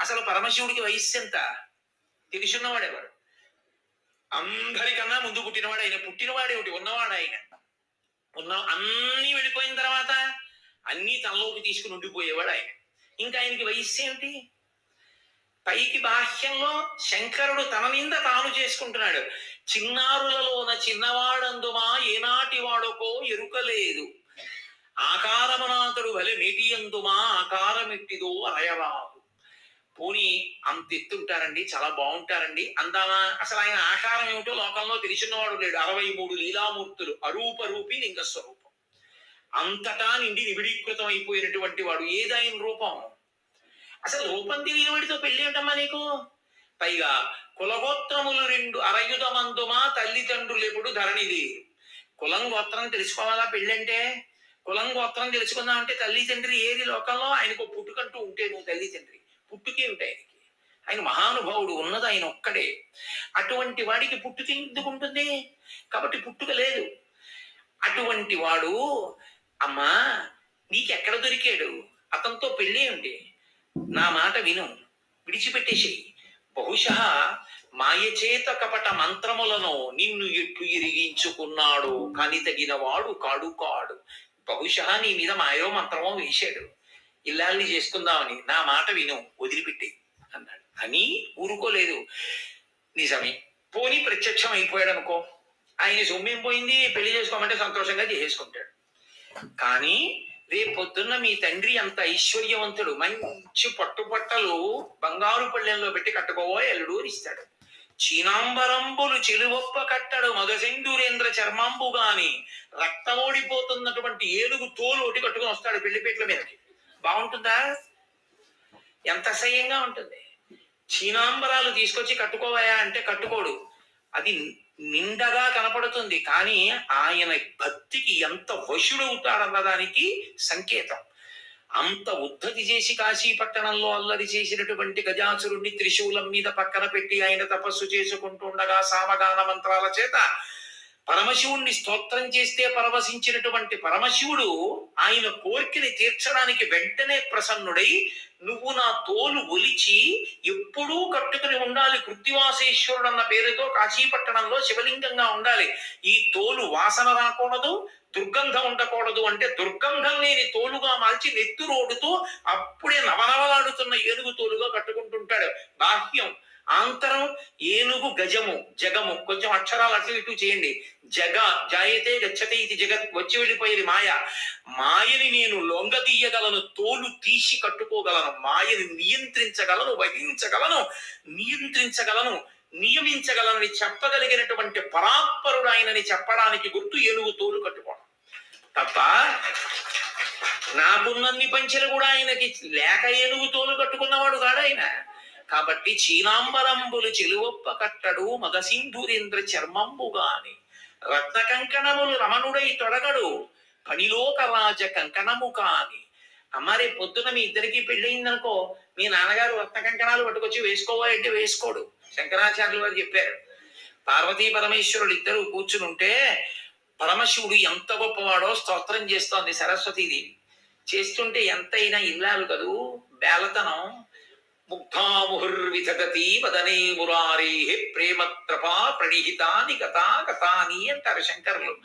అసలు పరమశివుడికి వయస్సు ఎంత? తెలిసిన్నవాడెవరు అందరికన్నా ముందు పుట్టినవాడు ఆయన. పుట్టినవాడేమిటి ఉన్నవాడు ఆయన. ఉన్న అన్ని వెళ్ళిపోయిన తర్వాత అన్ని తనలోకి తీసుకుని ఉండిపోయేవాడు ఆయన. ఇంకా ఆయనకి వయస్సు ఏమిటి? పైకి బాహ్యంలో శంకరుడు తన నింద తాను చేసుకుంటున్నాడు. చిన్నారులలోన చిన్నవాడందుమా ఏనాటి వాడకో ఎరుకలేదు. ఆకారమనాథుడు వలె మేటియందుమా ఆకారమెట్టిదో అరయవాడు పోనీ అంత ఎత్తుంటారండి చాలా బాగుంటారండి. అందామా? అసలు ఆయన ఆకారం ఏమిటో లోకంలో తెలిసినవాడు లేడు. అరవై మూడు లీలామూర్తులు అరూప రూపి లింగ స్వరూపం అంతటా నిండి నిబిడీకృతం అయిపోయినటువంటి వాడు ఏదైన రూపం. అసలు రూపం తెలియని వాడితో పెళ్ళి ఏంటమ్మా నీకు? పైగా కులగోత్రములు రెండు అరయుధమందుమా తల్లిదండ్రులు ఎప్పుడు ధరణిది. కులం గోత్రం తెలుసుకోవాలా పెళ్ళంటే? కులం గోత్రం తెలుసుకుందామంటే తల్లి తండ్రి ఏది లోకంలో ఆయనకు పుట్టుకంటూ ఉంటే నువ్వు తల్లి తండ్రి. పుట్టుకే ఉంటాయి ఆయనకి ఆయన మహానుభావుడు ఉన్నది ఆయన ఒక్కడే. అటువంటి వాడికి పుట్టుక ఎందుకు ఉంటుంది? కాబట్టి పుట్టుక లేదు. అటువంటి వాడు అమ్మా నీకెక్కడ దొరికాడు? అతనితో పెళ్ళి ఉంది నా మాట విను. విడిచిపెట్టేసేయి. బహుశా మాయచేత కపట మంత్రములను నిన్ను ఎట్లు ఇరిగించుకున్నాడు? కాని తగిన వాడు కాడు కాడు. బహుశా నీ మీద మాయో మంత్రమో వేశాడు. ఇల్లాల్ని చేసుకుందామని నా మాట విను వదిలిపెట్టి అన్నాడు. అని ఊరుకోలేదు. నిజమే. పోనీ ప్రత్యక్షం అయిపోయాడు అనుకో. ఆయన సొమ్మేం పోయింది? పెళ్ళి చేసుకోమంటే సంతోషంగా చేసేసుకుంటాడు కానీ రేపు పొద్దున్న మీ తండ్రి అంత ఐశ్వర్యవంతుడు మంచి పట్టుపట్టలు బంగారు పళ్ళెంలో పెట్టి కట్టుకోవో ఎల్లుడు ఇస్తాడు. చీనాంబరంబులు చెలువొప్ప కట్టడు మగసింధురేంద్ర చర్మాంబు గాని రక్తమోడిపోతున్నటువంటి ఏనుగు తోలు ఒకటి కట్టుకొని వస్తాడు పెళ్ళిపేట్ల మీదకి. బాగుంటుందా? ఎంత అసహ్యంగా ఉంటుంది. చీనాంబరాలు తీసుకొచ్చి కట్టుకోవాయా అంటే కట్టుకోడు. అది నిండగా కనపడుతుంది. కానీ ఆయన భక్తికి ఎంత వశుడవుతాడన్న దానికి సంకేతం. అంత ఉద్ధతి చేసి కాశీ పట్టణంలో అల్లరి చేసినటువంటి గజాసురుణ్ణి త్రిశూలం మీద పక్కన పెట్టి ఆయన తపస్సు చేసుకుంటుండగా సామగాన మంత్రాల చేత పరమశివుణ్ణి స్తోత్రం చేస్తే పరవశించినటువంటి పరమశివుడు ఆయన కోరికని తీర్చడానికి వెంటనే ప్రసన్నుడై నువ్వు నా తోలు ఒలిచి ఎప్పుడూ కట్టుకుని ఉండాలి. కృత్తివాసేశ్వరుడు అన్న పేరుతో కాశీపట్టణంలో శివలింగంగా ఉండాలి. ఈ తోలు వాసన రాకూడదు దుర్గంధం ఉండకూడదు అంటే దుర్గంధం లేని తోలుగా మార్చి నెత్తురోడుతూ అప్పుడే నవనవలాడుతున్న ఏనుగు తోలుగా కట్టుకుంటుంటాడు. బాహ్యం ఆంతరం ఏనుగు గజము జగము. కొంచెం అక్షరాలు అటు ఇటు చేయండి. జగ జాయతే గచ్చతే ఇది జగత్ వచ్చి వెళ్ళిపోయేది మాయ. మాయని నేను లొంగదీయగలను తోలు తీసి కట్టుకోగలను. మాయని నియంత్రించగలను వహించగలను నియంత్రించగలను నియమించగలనని చెప్పగలిగినటువంటి పరాత్పరుడాయనని చెప్పడానికి గుర్తు ఏనుగు తోలు కట్టుకోవడం. తప్ప నాకున్నన్ని పంచెలు కూడా ఆయనకి లేక ఏనుగు తోలు కట్టుకున్నవాడు కాడు ఆయన. కాబట్టి చీనాంబరంబులు చెలువొప్ప కట్టడు మగసింధురేంద్ర చర్మంబుగాని రత్న కంకణములు రమణుడై తొడగడు పనిలోక రాజ కంకణము కాని. అమ్మారే పొద్దున మీ ఇద్దరికి పెళ్ళయిందనుకో మీ నాన్నగారు రత్న కంకణాలు పట్టుకొచ్చి వేసుకోవాలంటే వేసుకోడు. శంకరాచార్యులు వారు చెప్పారు. పార్వతీ పరమేశ్వరుడు ఇద్దరు కూర్చుని ఉంటే పరమశివుడు ఎంత గొప్పవాడో స్తోత్రం చేస్తోంది సరస్వతీదేవి. చేస్తుంటే ఎంతైనా ఇల్లాలు కదూ? బేలతనం. ముగ్ధాముహుర్విధగతి వదనే మురారే ప్రేమత్రపా ప్రణిహితాని గతా గతాని అంటారు శంకరులు.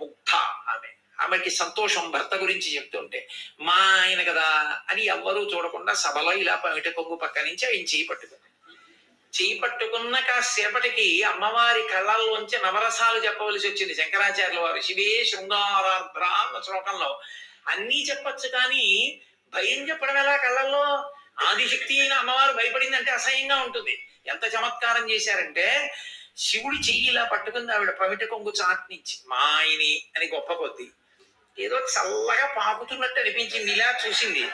ముగ్ధ ఆమె. ఆమెకి సంతోషం భర్త గురించి చెప్తుంటే మా ఆయన కదా అని ఎవ్వరూ చూడకుండా సభలో ఇలా పమిట కొంగు పక్క నుంచి ఆయన చేయి పట్టుకుంది. చేయి పట్టుకున్న కాసేపటికి అమ్మవారి కళ్ళల్లోంచి నవరసాలు చెప్పవలసి వచ్చింది శంకరాచార్యుల వారు. శివే శృంగారార్ద్ర అన్న శ్లోకంలో అన్నీ చెప్పచ్చు కానీ భయం చెప్పడం ఎలా కళ్ళల్లో? ఆదిశక్తి అయిన అమ్మవారు భయపడిందంటే అసహ్యంగా ఉంటుంది. ఎంత చమత్కారం చేశారంటే శివుడి చెయ్యి ఇలా పట్టుకుంది ఆవిడ పవిట కొంగు చాట్నిచ్చి మా ఆయని అని గొప్ప కొద్ది ఏదో చల్లగా పాకుతున్నట్టు అనిపించింది ఇలా చూసింది.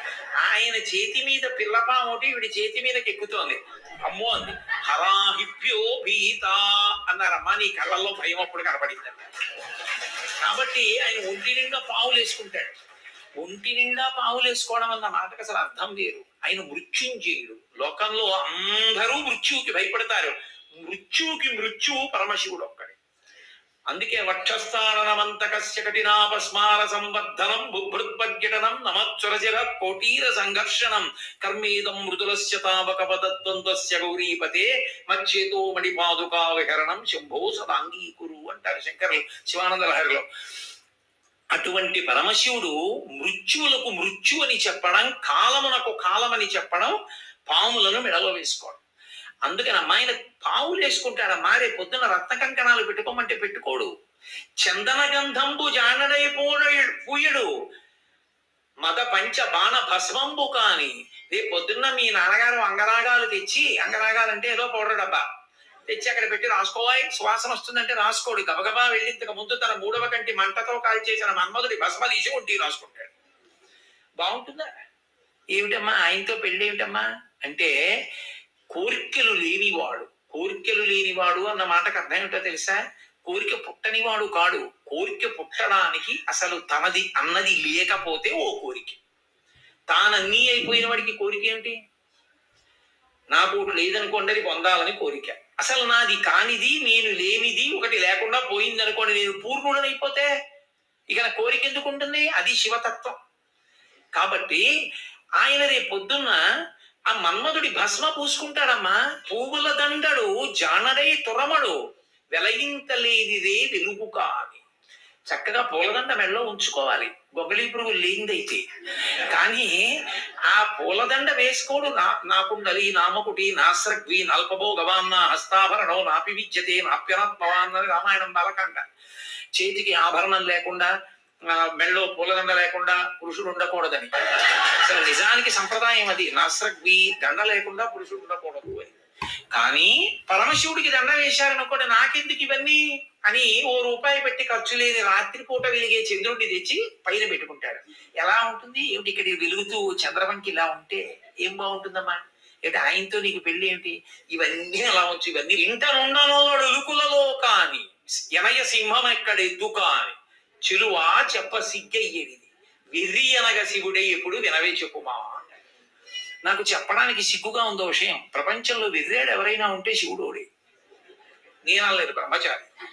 ఆయన చేతి మీద పిల్లపాము ఒకటి ఈవిడ చేతి మీదకి ఎక్కుతోంది. అమ్మో అంది హరాహిప్యో భీత అన్నారమ్మా నీ కళ్ళల్లో భయం అప్పుడు కనపడింది కాబట్టి ఆయన ఒంటి నిండా పావులు వేసుకుంటాడు ఒంటి నిండా పావులు వేసుకోవడం అన్న మాటకు అసలు అర్థం వేరు ఆయన మృత్యుంజయుడు. లోకంలో అందరూ మృత్యువుకి భయపడతారు. మృత్యువుకి మృత్యువు పరమశివుడు ఒక్కడే. అందుకే వక్షస్థానమంతకస్య కఠినాపస్మార సంవర్ధనం బుభృద్పర్యటనం నమచ్చురచిర కోటీర సంఘర్షణం. కర్మేదం మృదులస్య తావక పదద్వంద్వస్య గౌరీపతే మచ్చేతో మణిపాదుకా విహరణం శంభో సదాంగీకురు అంటారు శంకరులు శివానంద లహరిలో అటువంటి పరమశివుడు మృత్యువులకు మృత్యు అని చెప్పడం కాలమునకు కాలమని చెప్పడం పాములను మెడలో వేసుకోవడం అందుకని అమ్మాయిన పావులు వేసుకుంటాడు. మారే పొద్దున రత్న కంకణాలు పెట్టుకోమంటే పెట్టుకోడు. చందన గంధంబు జానడై పూయడు. మద పంచ బాణ భస్మంబు కాని రేపు పొద్దున్న మీ నాన్నగారు అంగరాగాలు తెచ్చి అంగరాగాలంటే ఏదో పౌడర్ డబ్బా. తెచ్చి అక్కడ పెట్టి రాసుకోవాలి సువాసన వస్తుందంటే రాసుకోడు. గబగబా వెళ్ళింతకు ముందు తన మూడవ కంటి మంటతో కాల్చేసిన మన్మధుడి భస్మ తీసి ఒంటి రాసుకుంటాడు. బాగుంటుందా? ఏమిటమ్మా? ఆయనతో పెళ్ళి ఏమిటమ్మా? అంటే కోరికలు లేనివాడు. కోరికలు లేనివాడు అన్న మాటకు అర్థం ఏమిటో తెలుసా? కోరిక పుట్టనివాడు కాడు. కోరిక పుట్టడానికి అసలు తనది అన్నది లేకపోతే ఓ కోరిక. తానన్నీ అయిపోయిన వాడికి కోరిక ఏమిటి? నాకు ఒకటి లేదనుకోండి అది పొందాలని కోరిక. అసలు నాది కానిది నేను లేనిది ఒకటి లేకుండా పోయింది అనుకోండి నేను పూర్ణుడనైపోతే ఇక నా కోరిక ఎందుకు ఉంటుంది? అది శివతత్వం. కాబట్టి ఆయన రేపు పొద్దున్న ఆ మన్మధుడి భస్మ పూసుకుంటాడమ్మా. పువ్వుల దండడు జానడై తురమడు వెలయింతలేదిదే వెలుగు కాని. చక్కగా పూలదండ మెడలో ఉంచుకోవాలి. బొగలి పురుగు లేనిదైతే కానీ ఆ పూలదండ వేసుకోడు నా నాకుండలి నామకుటి నాస్రగ్వి నల్పభోగవాన్న హస్తాభరణం నాపి విద్యతే నాప్యనాత్మవాన్నది రామాయణం బాలకాండ. చేతికి ఆభరణం లేకుండా మెళ్ళో పూలదండ లేకుండా పురుషుడు ఉండకూడదని. అసలు నిజానికి సంప్రదాయం అది. నాస్రగ్వి దండ లేకుండా పురుషుడు ఉండకూడదు అని. కానీ పరమశివుడికి దండ వేశారనుకోండి నాకెందుకు ఇవన్నీ? అని ఓ రూపాయి పెట్టి ఖర్చు లేని రాత్రిపూట వెలిగే చంద్రుడిని తెచ్చి పైన పెట్టుకుంటాడు ఎలా ఉంటుంది? ఏమిటి ఇక్కడ వెలుగుతూ చంద్రవంకి ఇలా ఉంటే ఏం బాగుంటుందమ్మా? ఏమిటి ఆయనతో నీకు పెళ్ళి ఏంటి ఇవన్నీ అలా వచ్చు? ఇవన్నీ ఇంట నుండనోడు కాని ఎనయ సింహం ఎక్కడ ఎద్దు కాని చెలువా చెప్ప సిగ్గయ్యేది వెర్రి అనగ శివుడే ఎప్పుడు వినవే చెప్పుమా? నాకు చెప్పడానికి సిగ్గుగా ఉందో విషయం. ప్రపంచంలో వెర్రాడు ఎవరైనా ఉంటే శివుడోడే. నేనలేదు బ్రహ్మచారి.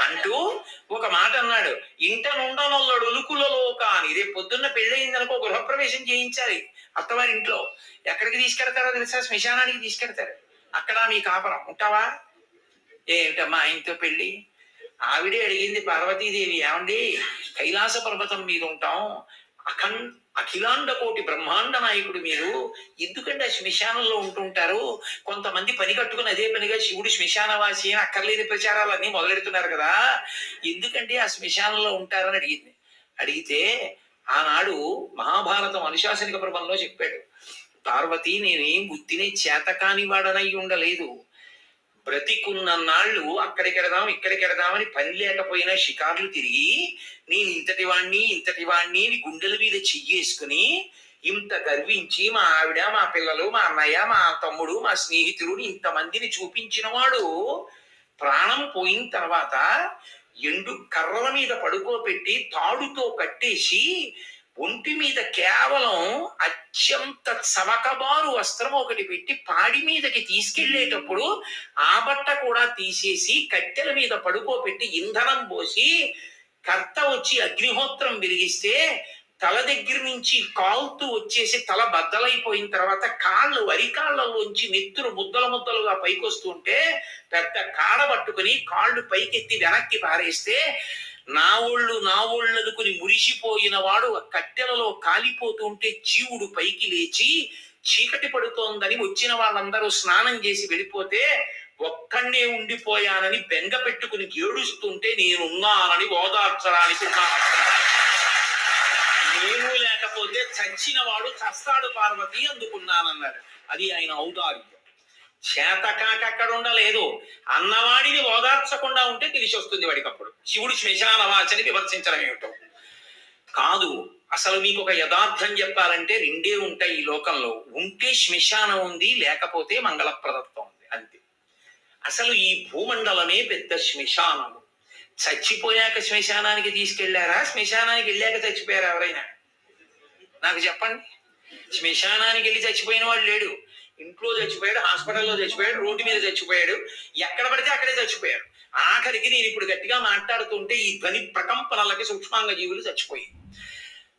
అంటూ ఒక మాట అన్నాడు. ఇంట నుండనొల్లడు ఉలుకులలో కాని రేపు పొద్దున్న పెళ్ళయిందనుకో గృహప్రవేశం చేయించాలి. అత్తవారి ఇంట్లో. ఎక్కడికి తీసుకెడతారో తెలుసా? శ్మశానానికి తీసుకెడతారు. అక్కడ మీ కాపురం. ఉంటావా? ఏమిటమ్మా ఆయనతో పెళ్ళి? ఆవిడే అడిగింది పార్వతీదేవి. ఏమండి? కైలాస పర్వతం మీద ఉంటాం. అఖండ అఖిలాండ కోటి బ్రహ్మాండ నాయకుడు మీరు. ఎందుకంటే ఆ శ్మశానంలో ఉంటుంటారు. కొంతమంది పని కట్టుకుని అదే పనిగా శివుడు శ్మశానవాసి అని అక్కర్లేని ప్రచారాలు అన్నీ మొదలెడుతున్నారు కదా. ఎందుకంటే ఆ శ్మశానంలో ఉంటారని అడిగింది. అడిగితే ఆనాడు మహాభారతం అనుశాసనిక ప్రబంధంలో చెప్పాడు. పార్వతి నేనేం బుద్ధిని చేతకాని వాడనై ఉండలేదు. బ్రతికున్న నాళ్ళు అక్కడికెడదాం ఇక్కడికెడదామని పని లేకపోయినా షికార్లు తిరిగి నేను ఇంతటి వాణ్ణి ఇంతటి వాణ్ణి అని గుండెల మీద చెయ్యేసుకుని ఇంత గర్వించి మా ఆవిడ మా పిల్లలు మా అన్నయ్య మా తమ్ముడు మా స్నేహితులు ఇంతమందిని చూపించిన వాడు ప్రాణం పోయిన తర్వాత ఎండు కర్రల మీద పడుకోబెట్టి తాడుతో కట్టేసి ఒంటి మీద కేవలం అత్యంత చమకబారు వస్త్రం ఒకటి పెట్టి పాడి మీదకి తీసుకెళ్ళేటప్పుడు ఆ బట్ట కూడా తీసేసి కట్టెల మీద పడుకోబెట్టి ఇంధనం పోసి కర్త వచ్చి అగ్నిహోత్రం వెలిగిస్తే తల దగ్గర నుంచి కాలుతూ వచ్చేసి తల బద్దలైపోయిన తర్వాత కాళ్ళు వరికాళ్ళలోంచి నెత్తురు ముద్దల ముద్దలుగా పైకొస్తుంటే పెద్ద కాడ పట్టుకుని కాళ్ళు పైకెత్తి వెనక్కి పారేస్తే నా ఒళ్ళు నా ఒళ్ళదుకుని మురిసిపోయిన వాడు ఆ కట్టెలలో కాలిపోతుంటే జీవుడు పైకి లేచి చీకటి పడుతోందని వచ్చిన వాళ్ళందరూ స్నానం చేసి వెళ్ళిపోతే ఒక్కడే ఉండిపోయానని బెంగ పెట్టుకుని ఏడుస్తుంటే నేనున్నానని ఓదార్చడానికి నేను లేకపోతే చచ్చిన వాడు చస్తాడు పార్వతి అందుకున్నానన్నాడు. అది ఆయన ఔదార్యం. చేతకాక అక్కడ ఉండలేదు. అన్నవాడిని ఓదార్చకుండా ఉంటే తెలిసి వస్తుంది వాడికి అప్పుడు శివుడు శ్మశాన వాచని విమర్శించడం ఏమిటో. కాదు అసలు మీకు ఒక యథార్థం చెప్పాలంటే రెండే ఉంటాయి ఈ లోకంలో. ఉంటే శ్మశానం ఉంది లేకపోతే మంగళప్రదత్వం ఉంది. అంతే. అసలు ఈ భూమండలమే పెద్ద శ్మశానము. చచ్చిపోయాక శ్మశానానికి తీసుకెళ్ళారా? శ్మశానానికి వెళ్ళాక చచ్చిపోయారా ఎవరైనా? నాకు చెప్పండి. శ్మశానానికి వెళ్ళి చచ్చిపోయిన వాడు లేడు. ఇంట్లో చచ్చిపోయాడు హాస్పిటల్లో చచ్చిపోయాడు రోడ్డు మీద చచ్చిపోయాడు. ఎక్కడ పడితే అక్కడే చచ్చిపోయాడు. ఆఖరికి నేను ఇప్పుడు గట్టిగా మాట్లాడుతుంటే ఈ ధ్వని ప్రకంపనలకి సూక్ష్మాంగ జీవులు చచ్చిపోయి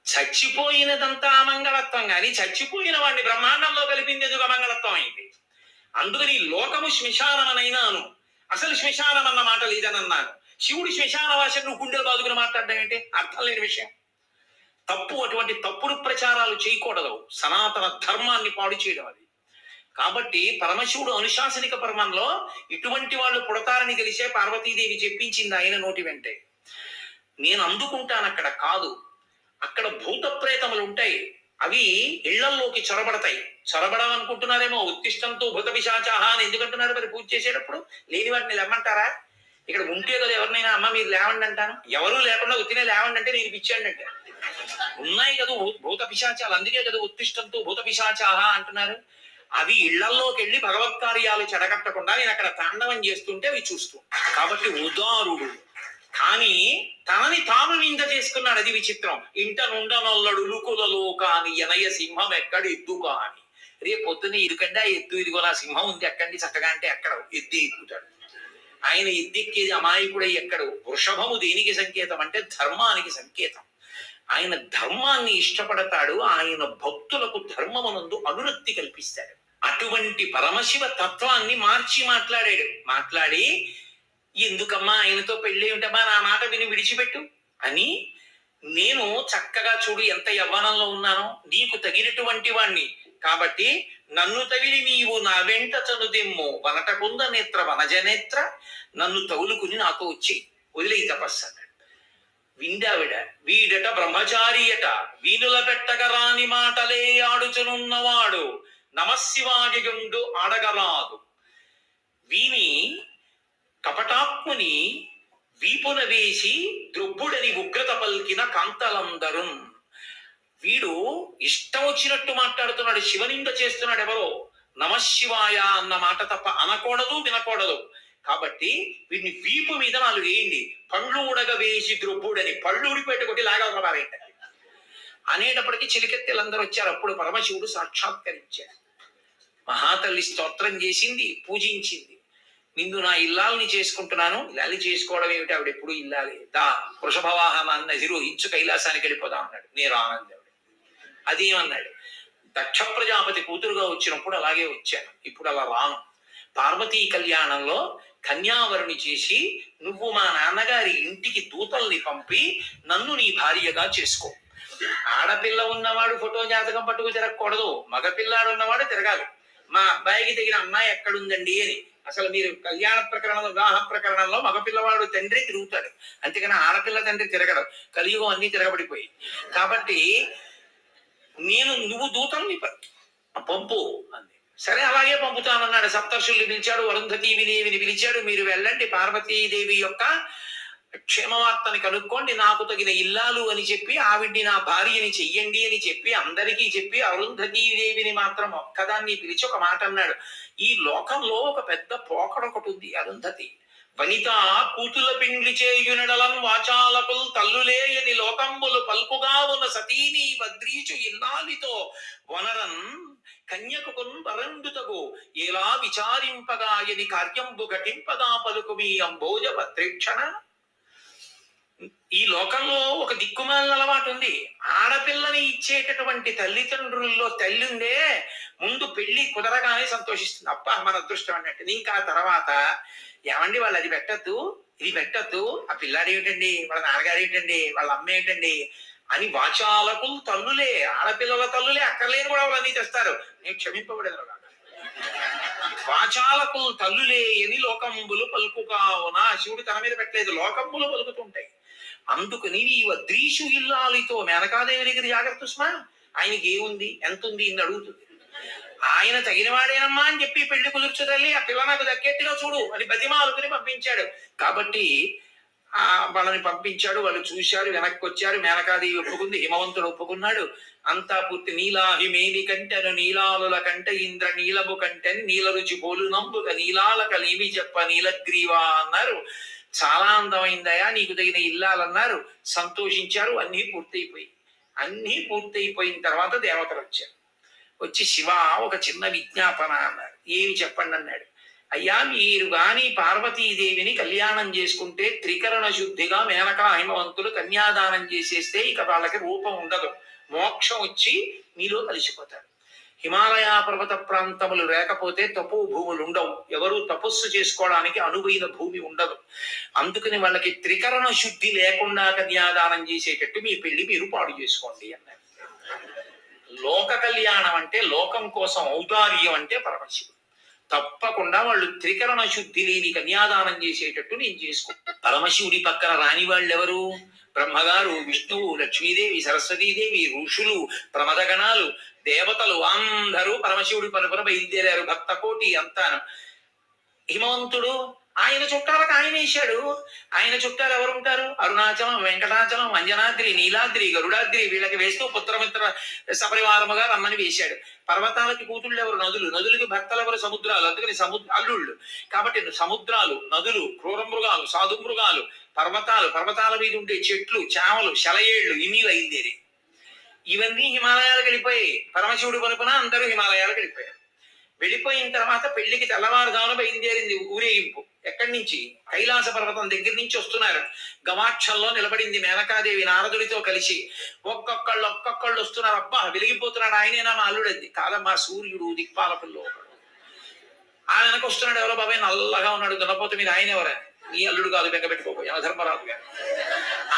చచ్చిపోయినదంతా అమంగళత్వం కానీ చచ్చిపోయిన వాడిని బ్రహ్మాండంలో కలిపింది ఎందుకు అమంగళత్వం అయింది? అందుకని లోకము శ్మశానమనైనాను. అసలు శ్మశానం అన్న మాట లేదనన్నాను. శివుడు శ్మశాన వాసం నువ్వు గుండెలు బాదుకుని మాట్లాడడం ఏంటి అర్థం లేని విషయం. తప్పు అటువంటి తప్పుడు ప్రచారాలు చేయకూడదు. సనాతన ధర్మాన్ని పాడు చేయడం అది. కాబట్టి పరమశివుడు అనుశాసనిక పర్వంలో ఇటువంటి వాళ్ళు పుడతారని తెలిసే పార్వతీదేవి చెప్పించింది ఆయన నోటి వెంటే. నేను అందుకుంటాను అక్కడ కాదు. అక్కడ భూత ప్రేతములు ఉంటాయి. అవి ఇళ్ళల్లోకి చొరబడతాయి. చొరబడాలనుకుంటున్నారేమో ఉత్తిష్టంతో భూత పిశాచాహ అని ఎందుకంటున్నారు మరి పూజ చేసేటప్పుడు? లేని వాటిని లేమంటారా? ఇక్కడ ఉంటే కదా ఎవరినైనా అమ్మ మీరు లేవండి అంటాను. ఎవరూ లేకుండా ఉత్తినే లేవండి అంటే నేను పిచ్చాండి అంటే. ఉన్నాయి కదా భూత పిశాచాలు. అందుకే కదా ఉత్తిష్టంతో భూత పిశాచాహ అంటున్నారు. అవి ఇళ్ళల్లోకి వెళ్ళి భగవత్ కార్యాలు చెడగట్టకుండా నేను అక్కడ తాండవం చేస్తుంటే అవి చూస్తూ కాబట్టి ఉదారుడు. కానీ తనని తాను నింద చేసుకున్నాడు. అది విచిత్రం. ఇంట నుండనొల్లడు ఉలుకులలో కాని ఎనయ సింహం ఎక్కడ ఎద్దు కాని. రేపు పొద్దున ఇరుకండి ఆ ఎద్దు. ఇదిగో నా సింహం ఉంది. ఎక్కండి చక్కగా అంటే ఎక్కడ? ఎద్దు ఎక్కుతాడు. ఆయన ఎద్దెక్కేది అమాయకుడై ఎక్కడు? వృషభము దేనికి సంకేతం అంటే ధర్మానికి సంకేతం. ఆయన ధర్మాన్ని ఇష్టపడతాడు. ఆయన భక్తులకు ధర్మమునందు అనురక్తి కల్పిస్తాడు. అటువంటి పరమశివ తత్వాన్ని మార్చి మాట్లాడాడు. మాట్లాడి ఎందుకమ్మా ఆయనతో పెళ్ళి ఉంటమ్మా నా మాట విని విడిచిపెట్టు. అని నేను చక్కగా చూడు ఎంత యవ్వనంలో ఉన్నానో నీకు తగినటువంటి వాణ్ణి. కాబట్టి నన్ను తగిలి నీవు నా వెంట చనుదెమ్ము. వనటకుంద నేత్ర వనజనేత్ర నన్ను తగులుకుని నాతో వచ్చి వదిలే తపస్సు అన్నాడు. విండావిడ వీడట బ్రహ్మచారియట వీనుల పెట్టగ రాని మాటలే ఆడుచునున్నవాడు. నమశివాయయుండు ఆడగరాదు వీని కపటాత్ముని వీపున వేసి ద్రుబ్బుడని ఉగ్రత పల్కిన కాంతలందరు వీడు ఇష్టం వచ్చినట్టు మాట్లాడుతున్నాడు శివనింద చేస్తున్నాడు ఎవరో. నమశివాయ అన్న మాట తప్ప అనకూడదు వినకూడదు. కాబట్టి వీడిని వీపు మీద నాలుగు వేయండి పళ్ళు ఉడగ వేసి ద్రుబ్బుడని పళ్ళు ఊడిపెట్టి కొట్టి లాగలవారేంటి అనేటప్పటికీ చిలికెత్తెలందరూ వచ్చారు. అప్పుడు పరమశివుడు సాక్షాత్కరించాడు. మహాతల్లి స్తోత్రం చేసింది పూజించింది. నిన్ను నా ఇల్లాలని చేసుకుంటున్నాను. ఇల్లాలి చేసుకోవడం ఏమిటి? ఆవిడ ఎప్పుడు ఇల్లాలి. దా వృషభవాహనాన్ని అధిరోహించు కైలాసానికి వెళ్ళిపోదాం అన్నాడు. నేను ఆనందేవుడు అదేమన్నాడు? దక్ష ప్రజాపతి కూతురుగా వచ్చినప్పుడు అలాగే వచ్చాను. ఇప్పుడు అలా రాను. పార్వతీ కళ్యాణంలో కన్యావరుణి చేసి నువ్వు మా నాన్నగారి ఇంటికి దూతల్ని పంపి నన్ను నీ భార్యగా చేసుకో. ఆడపిల్ల ఉన్నవాడు ఫోటో జాతకం పట్టుకు తిరగకూడదు. మగపిల్లాడు ఉన్నవాడు తిరగాలి. మా అబ్బాయికి తగిన అమ్మాయి ఎక్కడుందండి అని. అసలు మీరు కళ్యాణ ప్రకరణంలో వివాహ ప్రకరణంలో మగపిల్లవాడు తండ్రి తిరుగుతాడు. అంతేకాని ఆడపిల్ల తండ్రి తిరగడం. కలియుగం అన్ని తిరగబడిపోయి. కాబట్టి నేను నువ్వు దూతం నీ పంపు అంది. సరే అలాగే పంపుతానన్నాడు. సప్తర్షుల్ని పిలిచాడు వరుంధతీ దేవిని పిలిచాడు. మీరు వెళ్ళండి. పార్వతీదేవి యొక్క క్షేమవార్తని కనుక్కోండి నాకు తగిన ఇల్లాలు అని చెప్పి ఆవిడ్ని నా భార్యని చెయ్యండి అని చెప్పి అందరికీ చెప్పి అరుంధతీదేవిని మాత్రం ఒక్కదాన్ని పిలిచి ఒక మాట అన్నాడు. ఈ లోకంలో ఒక పెద్ద పోకడ ఒకటి ఉంది అరుంధతి. వనిత కూతుల పిండి చేయునడలం వాచాలకుల్ తల్లులేయని లోకంబులు పల్పుగా ఉన్న సతీని వద్రీచు ఇల్లాలితో వనరన్ కన్యకుకున్ వరండుతగు ఎలా విచారింపగా ఎని కార్యంబు ఘటింపగా పలుకు మీ అంబోజ భద్రేక్షణ ఈ లోకంలో ఒక దిక్కుమాలిన అలవాటు ఉంది. ఆడపిల్లని ఇచ్చేటటువంటి తల్లిదండ్రుల్లో తల్లి ఉందే ముందు పెళ్ళి కుదరగానే సంతోషిస్తుంది. అబ్బా మన అదృష్టం అన్నట్టు. ఇంకా ఆ తర్వాత ఏమండి వాళ్ళు? అది పెట్టద్దు ఇది పెట్టద్దు. ఆ పిల్లాడు ఏమిటండి? వాళ్ళ నాన్నగారు ఏంటండి వాళ్ళ అమ్మ ఏంటండి అని వాచాలకు తల్లులే ఆడపిల్లల తల్లులే అక్కర్లేని కూడా వాళ్ళన్నీ తెస్తారు. నేను క్షమింపబడేది వాచాలకు తల్లులే అని లోకంబులు పలుకు కావున శివుడు తన మీద పెట్టలేదు. లోకంబులు పలుకుతుంటాయి. అందుకని ఈ వద్రీషు ఇల్లాలితో మేనకాదేవి దగ్గర జాగ్రత్త సుమా. ఆయనకి ఏముంది? ఎంత ఉంది ఇన్ని అడుగుతుంది ఆయన తగిన వాడేనమ్మా అని చెప్పి పెళ్ళి కుదుర్చు తల్లి ఆ పిల్ల నాకు దక్కేట్టుగా చూడు అని బతిమాలుకుని పంపించాడు. కాబట్టి ఆ వాళ్ళని పంపించాడు వాళ్ళు చూశారు వెనక్కి వచ్చారు మేనకాదేవి ఒప్పుకుంది హిమవంతుడు ఒప్పుకున్నాడు. అంతా పూర్తి నీలాహి మేని కంటెను నీలాలుల కంట ఇంద్ర నీలము కంటెన్ నీల రుచి పోలు నంబుక నీలాలక నీవి చెప్ప నీలగ్రీవా అన్నారు. చాలా అందమైందయా నీకు తగిన ఇల్లాలన్నారు సంతోషించారు అన్నీ పూర్తయిపోయి. అన్నీ పూర్తయిపోయిన తర్వాత దేవతలు వచ్చారు. వచ్చి శివ ఒక చిన్న విజ్ఞాపన అన్నారు. ఏమి చెప్పండి అన్నాడు. అయ్యా మీరు గాని పార్వతీదేవిని కళ్యాణం చేసుకుంటే త్రికరణ శుద్ధిగా మేనకా హిమవంతులు కన్యాదానం చేసేస్తే ఇక వాళ్ళకి రూపం ఉండదు. మోక్షం వచ్చి మీలో కలిసిపోతారు. హిమాలయ పర్వత ప్రాంతములు లేకపోతే తపో భూములు ఉండవు. ఎవరు తపస్సు చేసుకోవడానికి అనువైన భూమి ఉండదు. అందుకని వాళ్ళకి త్రికరణ శుద్ధి లేకుండా కన్యాదానం చేసేటట్టు మీ పెళ్ళి మీరు పాడు చేసుకోండి అన్నారు. లోక కళ్యాణం అంటే లోకం కోసం ఔదార్యం అంటే పరమశివుడు. తప్పకుండా వాళ్ళు త్రికరణ శుద్ధి లేని కన్యాదానం చేసేటట్టు నేను చేసుకుంటాను పరమశివుడి పక్కన రాని వాళ్ళు ఎవరు బ్రహ్మగారు విష్ణువు లక్ష్మీదేవి సరస్వతీదేవి ఋషులు ప్రమదగణాలు దేవతలు అందరూ పరమశివుడి పలుపున బయలుదేరారు. భక్త కోటి అంతాను. హిమవంతుడు ఆయన చుట్టాలకు ఆయన ఇచ్చాడు ఆయన చుట్టాలు ఎవరు ఉంటారు? అరుణాచలం వెంకటాచలం అంజనాద్రి నీలాద్రి గరుడాద్రి వీళ్ళకి వేస్తూ పుత్రమిత్ర సపరివారముగా రమ్మని వేశాడు. పర్వతాలకి కూతుళ్ళు ఎవరు? నదులు. నదులకి భక్తలు ఎవరు? సముద్రాలు. అందుకని సముద్ర అల్లుళ్ళు. కాబట్టి సముద్రాలు నదులు క్రూర మృగాలు సాధు మృగాలు పర్వతాలు. పర్వతాల మీద ఉండే చెట్లు చామలు శలయేళ్ళు ఇవి బయలుదేరి ఇవన్నీ హిమాలయాలకు వెళ్ళిపోయాయి. పరమశివుడు పలుపున అందరూ హిమాలయాలకు వెళ్ళిపోయారు. వెళ్ళిపోయిన తర్వాత పెళ్ళికి తెల్లవారుజామున బయలుదేరింది ఊరేగింపు. ఎక్కడి నుంచి? కైలాస పర్వతం దగ్గర నుంచి వస్తున్నారు. గవాక్షంలో నిలబడింది మేనకాదేవి నారదుడితో కలిసి. ఒక్కొక్కళ్ళు ఒక్కొక్కళ్ళు వస్తున్నారు. అబ్బా వెలిగిపోతున్నాడు ఆయనేనా మా అల్లుడది. కాదమ్మా సూర్యుడు దిక్పాలకుల్లో ఒకడు ఆయనకు వస్తున్నాడు ఎవరో బాబాయ్ నల్లగా ఉన్నాడు. దున్నపోతే మీద ఆయన ఎవరా నీ అల్లుడు కాదు బెంగపెట్టుకోకు యమధర్మరాజు గారు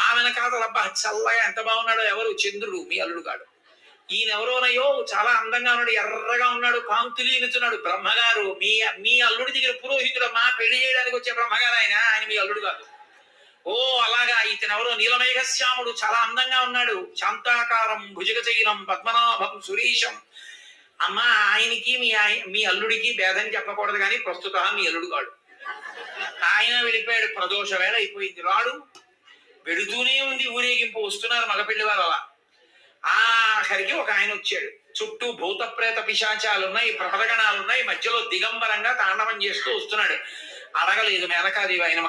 ఆమెన కాదు అబ్బా చల్లగా ఎంత బాగున్నాడో ఎవరు? చంద్రుడు మీ అల్లుడు కాడు. ఈయన ఎవరోనయ్యో చాలా అందంగా ఉన్నాడు ఎర్రగా ఉన్నాడు కాంతులీనుతున్నాడు బ్రహ్మగారు మీ మీ అల్లుడి దగ్గర పురోహితుడు మా పెళ్ళి చేయడానికి వచ్చే బ్రహ్మగారు ఆయన ఆయన మీ అల్లుడు కాదు. ఓ అలాగా ఇతను ఎవరో నీలమేఘశ్యాముడు చాలా అందంగా ఉన్నాడు. శాంతాకారం భుజగ చైనం పద్మనాభం సురేషం అమ్మా ఆయనకి మీ మీ అల్లుడికి భేదం చెప్పకూడదు కానీ ప్రస్తుత మీ అల్లుడు కాడు. ఆయన వెళ్ళిపోయాడు. ప్రదోష వేళ అయిపోయింది. రాడు వెడుతూనే ఉంది ఊరేగింపు వస్తున్నారు మగపిల్లి వాళ్ళ అలా ఆఖరికి ఒక ఆయన వచ్చాడు. చుట్టూ భూత ప్రేత పిశాచాలు ఉన్నాయి ప్రపదగణాలు ఉన్నాయి మధ్యలో దిగంబరంగా తాండవం చేస్తూ వస్తున్నాడు. అడగలేదు మేనకాదేవి ఆయన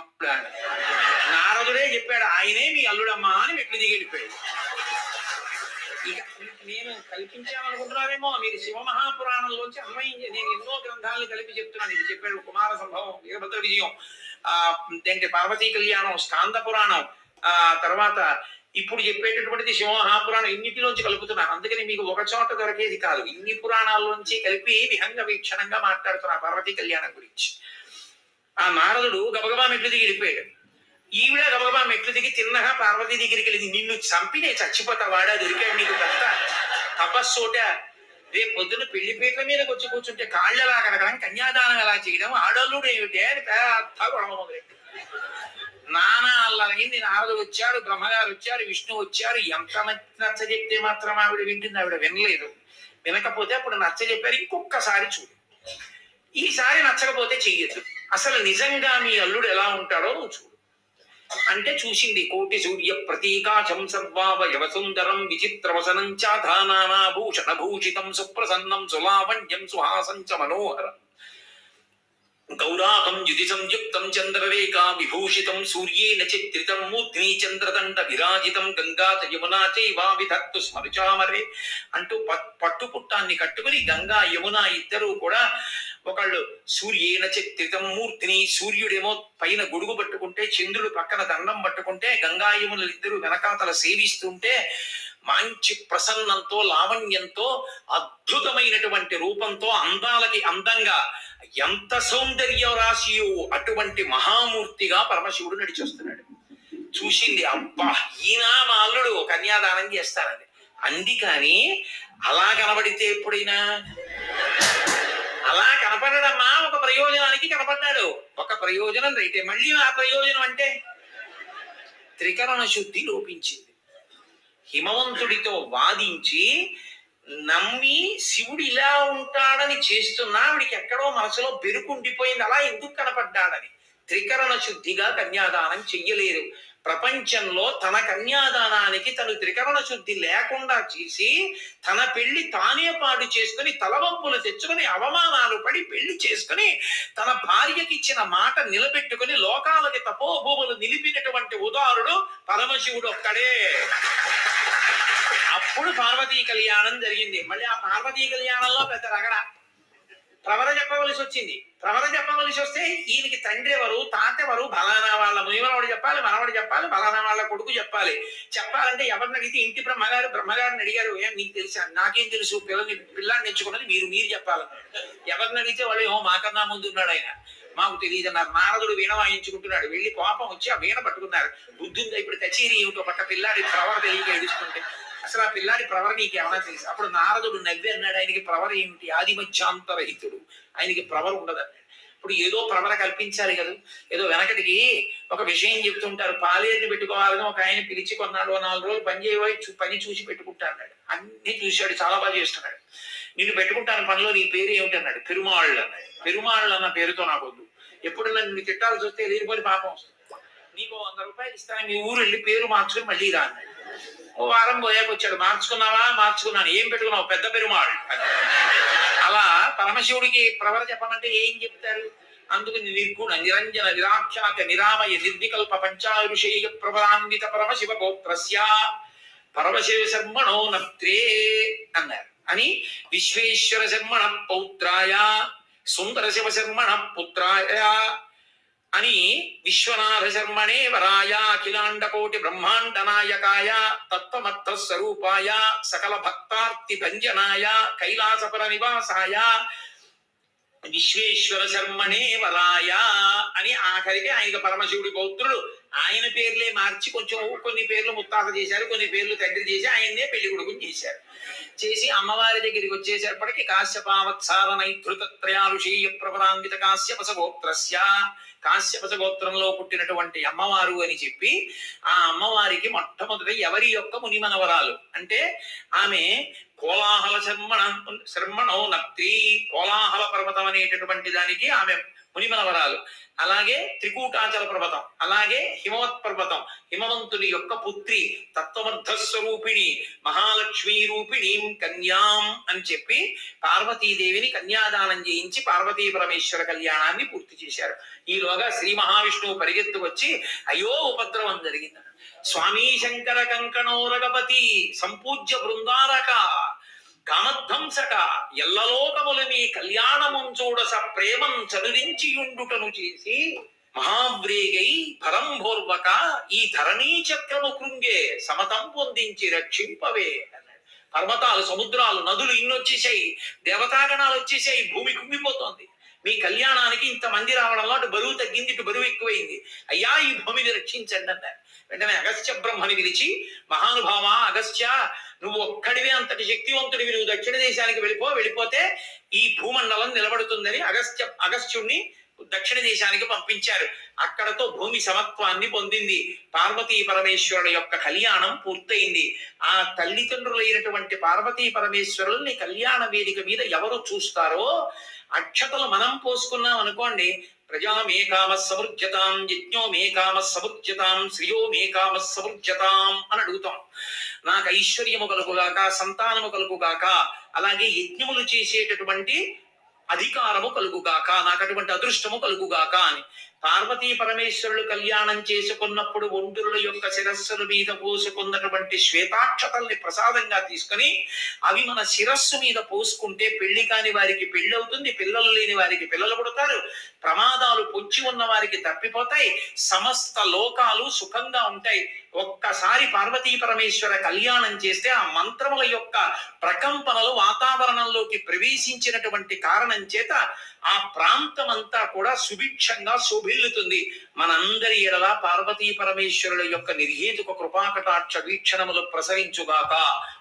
నారదుడే చెప్పాడు ఆయనే మీ అల్లుడమ్మా అని మెట్లు దిగి వెళ్ళిపోయాడు. ఇక నేను కల్పించామనుకుంటున్నారేమో మీరు శివ మహాపురాణంలోంచి అన్వయం నేను ఎన్నో గ్రంథాలను కలిపి చెప్తున్నాను ఇది చెప్పాడు కుమార సంభవం వీరభద్ర విజయం. ఆ ఏంటి పార్వతీ కళ్యాణం స్కాంద పురాణం ఆ తర్వాత ఇప్పుడు చెప్పేటటువంటిది శివ మహాపురాణం ఇన్నిటిలోంచి కలుపుతున్నాను అందుకని మీకు ఒక చోట దొరికేది కాదు. ఇన్ని పురాణాల్లోంచి కలిపి విహంగ వీక్షణంగా మాట్లాడుతున్నా పార్వతీ కళ్యాణం గురించి. ఆ నారదుడు గబగబా మెట్లు దిగి ఈవిడ గబగబా మెట్లు దిగి తిన్నగా పార్వతీ దగ్గరికి వెళ్ళింది. నిన్ను చంపి నేను చచ్చిపోతా వాడా దొరికాడు నీకు కష్ట తపస్సోట రేపు పొద్దున్న పెళ్ళి పీటల మీదకి వచ్చి కూర్చుంటే కాళ్ళు ఎలా కడగడం కన్యాదానం ఎలా చేయడం ఆడోళ్ళుడు ఏమిటి అని పెద్ద గొడవ నానా అల్లరగింది నారదు వచ్చాడు బ్రహ్మగారు వచ్చారు విష్ణు వచ్చారు. ఎంత నచ్చ చెప్తే మాత్రం ఆవిడ వింటుంది ఆవిడ వినలేదు. వినకపోతే అప్పుడు నచ్చ చెప్పారు ఇంకొకసారి చూడు. ఈసారి నచ్చకపోతే చెయ్యొద్దు. అసలు నిజంగా మీ అల్లుడు ఎలా ఉంటాడో నువ్వు చూడు. అంటే చూసింది కోటి సూర్య ప్రతీకాచం సర్వావయవ సుందరం విచిత్రవసనం చాధానాభూషణ భూషితం సుప్రసన్నం సులావణ్యం సుహాసం చ మనోహరం. గౌరాకం యుధి సంయుక్తం చంద్రరేఖా విభూషితం సూర్యేన చిత్రితం మూర్ధ్ని చంద్రదండ విరాజితం గంగా యమునా చైవా విధత్తు స్మరుచామరే అంటూ పట్టు పుట్టాన్ని కట్టుకుని గంగా యమున ఇద్దరు కూడా ఒకళ్ళు సూర్యేన చిత్రితం మూర్తిని సూర్యుడేమో పైన గొడుగు పట్టుకుంటే చంద్రుడు పక్కన దండం పట్టుకుంటే గంగా ఇద్దరు వెనకాతల సేవిస్తుంటే మంచి ప్రసన్నంతో లావణ్యంతో అద్భుతమైనటువంటి రూపంతో అందాలకి అందంగా ఎంత సౌందర్య రాశియో అటువంటి మహామూర్తిగా పరమశివుడు నడిచొస్తున్నాడు. చూసింది అబ్బా ఈయన మా అల్లుడు కన్యాదానం చేస్తానండి అంది కానీ అలా కనబడితే ఎప్పుడైనా? అలా కనపడమ్మా ఒక ప్రయోజనానికి కనపడ్డాడు. ఒక ప్రయోజనం అయితే మళ్ళీ ఆ ప్రయోజనం అంటే? త్రికరణ శుద్ధి లోపించింది. హిమవంతుడితో వాదించి నమ్మి శివుడు ఇలా ఉంటాడని చేస్తున్నా ఆవిడికి ఎక్కడో మనసులో బెరుకుండిపోయింది. అలా ఎందుకు కనపడ్డాడని? త్రికరణ శుద్ధిగా కన్యాదానం చెయ్యలేదు ప్రపంచంలో తన కన్యాదానానికి తను త్రికరణ శుద్ధి లేకుండా చేసి తన పెళ్ళి తానే పాడు చేసుకుని తలవంపులు తెచ్చుకుని అవమానాలు పడి పెళ్ళి చేసుకుని తన భార్యకి ఇచ్చిన మాట నిలబెట్టుకుని లోకాలకి తపోభూములు నిలిపినటువంటి ఉదారుడు పరమశివుడు ఒక్కడే. అప్పుడు పార్వతీ కళ్యాణం జరిగింది. మళ్ళీ ఆ పార్వతీ కళ్యాణంలో పెద్ద రగడ. ప్రవర చెప్పవలసి వచ్చింది. ప్రవర చెప్పవలసి వస్తే ఈయనకి తండ్రి ఎవరు తాత ఎవరు? బలానా వాళ్ళ మునిమనవాడు చెప్పాలి మనవాడు చెప్పాలి బలానా వాళ్ళ కొడుకు చెప్పాలి. చెప్పాలంటే ఎవరిని అడిగితే ఇంటి బ్రహ్మగారు బ్రహ్మగారిని అడిగారు ఏం నీకు తెలుసా? నాకేం తెలుసు? పిల్లని పిల్లాన్ని ఎంచుకున్నది మీరు మీరు చెప్పాలన్నారు ఎవరిని అడిగితే వాళ్ళు ఏమో మాకన్నా ముందు ఉన్నాడు ఆయన. మాకు తెలియదు అన్నారు. నారదుడు వీణ వాయించుకుంటున్నాడు. వెళ్ళి కోపం వచ్చి ఆ వీణ పట్టుకున్నారు. బుద్ధిందా ఇప్పుడు కచేరీ ఏమిటో? పక్క పిల్లాడి ప్రవర తెలియక ఏడుస్తుంటే. అసలు ఆ పిల్లాడి ప్రవర నీకు ఏమైనా తెలుసు? అప్పుడు నారదుడు నవ్వి అన్నాడు ఆయనకి ప్రవర ఏమిటి? ఆది మధ్యాంతరహితుడు ఆయనకి ప్రవర ఉండదు అన్నాడు. ఇప్పుడు ఏదో ప్రవర కల్పించాలి కదా. ఏదో వెనకటికి ఒక విషయం చెప్తుంటారు. పాలేరుని పెట్టుకోవాలని ఒక ఆయన పిలిచి కొన్నాడు నాలుగు రోజులు పని చేయబోయి చూ- పని చూసి పెట్టుకుంటా అన్నాడు. అన్ని చూశాడు చాలా బాగా చేస్తున్నాడు. నిన్ను పెట్టుకుంటాను పనిలో నీ పేరు ఏమిటి? అన్నాడు. పెరుమాళ్ళు అన్నాడు. పెరుమాళ్ళు అన్న పేరుతో నాకు వద్దు. ఎప్పుడన్నా నిన్ను తిట్టాల్సి వస్తే లేనిపోయి పాపం వస్తుంది. నీకు వంద రూపాయలు ఇస్తాను మీ ఊరు వెళ్ళి పేరు మార్చుకుని మళ్ళీ రా అన్నాడు. ఓ వారం పోయాక వచ్చాడు. మార్చుకున్నావా? మార్చుకున్నాను. ఏం పెట్టుకున్నావు? పెద్ద పెరుమాడు. అలా పరమశివుడికి ప్రవర చెప్పమంటే ఏం చెప్తారు? అందుకు నిర్గుణ నిరంజన నిరాఖ్యాత నిరామయ నిర్వికల్ప పంచారుషేయ ప్రభలాన్విత పరమశివ గోత్రస్య. పరమశివ శర్మణో నత్రే అన్నారు. అని విశ్వేశ్వర శర్మణ పౌత్రాయ సుందర శివ శర్మణ పుత్రాయ అని విశ్వనాథ శర్మణే వరాయ అఖిలాండకోటి బ్రహ్మాండ నాయకాయ తత్వమత్త స్వరూపాయ సకల భక్తార్తి భంజనాయ కైలాసపుర నివాసాయ. విశ్వేశ్వర శర్మణే వరాయ అని ఆఖరికి ఆయనకు పరమశివుడి పౌత్రుడు. ఆయన పేర్లే మార్చి కొంచెం కొన్ని పేర్లు ముత్తాత చేశారు కొన్ని పేర్లు తండ్రి చేసి ఆయన్నే పెళ్ళి కొడుకుని చేశారు. చేసి అమ్మవారి దగ్గరికి వచ్చేసేపటికి కాశ్యపావత్సార నైతృత ప్రవరాన్విత కాశ్యపస గోత్రస్య కాశ్యపస గోత్రంలో పుట్టినటువంటి అమ్మవారు అని చెప్పి ఆ అమ్మవారికి మొట్టమొదట ఎవరి యొక్క మునిమనవరాలు? అంటే ఆమె కోలాహల శర్మణ శర్మణో నక్తి కోలాహల పర్వతం అనేటటువంటి దానికి ఆమె మునిమనవరాలు. అలాగే త్రికూటాచల పర్వతం అలాగే హిమవత్ పర్వతం హిమవంతుని యొక్క పుత్రి తత్వవర్ధ స్వరూపిణి మహాలక్ష్మీ రూపిణి కన్యాం అని చెప్పి పార్వతీదేవిని కన్యాదానం చేయించి పార్వతీ పరమేశ్వర కళ్యాణాన్ని పూర్తి చేశారు. ఈలోగా శ్రీ మహావిష్ణువు పరిగెత్తు వచ్చి అయ్యో ఉపద్రవం జరిగింది. స్వామి శంకర కంకణోరగపతి సంపూజ్య బృందారక కామధ్వంసక ఎల్లలోకముల మీ కళ్యాణమం చూడస ప్రేమం చదివించియుండుటను చేసి మహావ్రేగై పరంభోర్వక ఈ ధరణీ చక్రము కృంగే సమతం పొందించి రక్షింపవే అన్నాడు. పర్వతాలు సముద్రాలు నదులు ఇన్నొచ్చేసాయి దేవతాగణాలు వచ్చేసాయి భూమి కుంగిపోతోంది. మీ కళ్యాణానికి ఇంతమంది రావడంలో అటు బరువు తగ్గింది ఇటు బరువు ఎక్కువైంది. అయ్యా ఈ భూమిని రక్షించండి అన్నారు. వెంటనే అగస్త్య బ్రహ్మని పిలిచి మహానుభావ అగస్త్య నువ్వు ఒక్కడివే అంతటి శక్తివంతుడివి నువ్వు దక్షిణ దేశానికి వెళ్ళిపో వెళ్ళిపోతే ఈ భూమండలం నిలబడుతుందని అగస్త్య అగస్త్యుణ్ణి దక్షిణ దేశానికి పంపించారు. అక్కడతో భూమి సమత్వాన్ని పొందింది. పార్వతీ పరమేశ్వరుడు యొక్క కళ్యాణం పూర్తయింది. ఆ తల్లిదండ్రులైనటువంటి పార్వతీ పరమేశ్వరుల్ని కళ్యాణ వేదిక మీద ఎవరు చూస్తారో అక్షతలు మనం పోసుకున్నాం అనుకోండి ప్రజా మే కామ సమృజ్యతాం యజ్ఞో మే కామ శ్రియో మే కామ అని అడుగుతాం. నాకు ఐశ్వర్యము కలుగుగాక సంతానము కలుగుగాక అలాగే యజ్ఞములు చేసేటటువంటి అధికారము కలుగుగాక నాకు అటువంటి అదృష్టము కలుగుగాక అని. పార్వతీ పరమేశ్వరులు కళ్యాణం చేసుకున్నప్పుడు ఒంటురుల యొక్క శిరస్సుల మీద పోసుకున్నటువంటి శ్వేతాక్షతల్ని ప్రసాదంగా తీసుకుని అవి మన శిరస్సు మీద పోసుకుంటే పెళ్ళి కాని వారికి పెళ్ళి అవుతుంది పిల్లలు లేని వారికి పిల్లలు పుడతారు ప్రమాదాలు పొచ్చి ఉన్న వారికి తప్పిపోతాయి సమస్త లోకాలు సుఖంగా ఉంటాయి. ఒక్కసారి పార్వతీ పరమేశ్వర కళ్యాణం చేస్తే ఆ మంత్రముల యొక్క ప్రకంపనలు వాతావరణంలోకి ప్రవేశించినటువంటి కారణం చేత ఆ ప్రాంతం అంతా కూడా సుభిక్షంగా శోభిల్లుతుంది. మనందరి ఎడల పార్వతీ పరమేశ్వరుల యొక్క నిర్హేతుక కృపాకటాక్ష వీక్షణములు ప్రసరించుగాక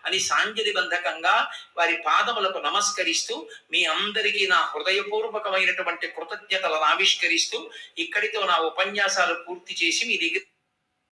అని సాంజలి బంధకంగా వారి పాదములకు నమస్కరిస్తూ మీ అందరికీ నా హృదయపూర్వకమైనటువంటి కృతజ్ఞతలను ఆవిష్కరిస్తూ ఇక్కడితో నా ఉపన్యాసాలు పూర్తి చేసి మీ దగ్గర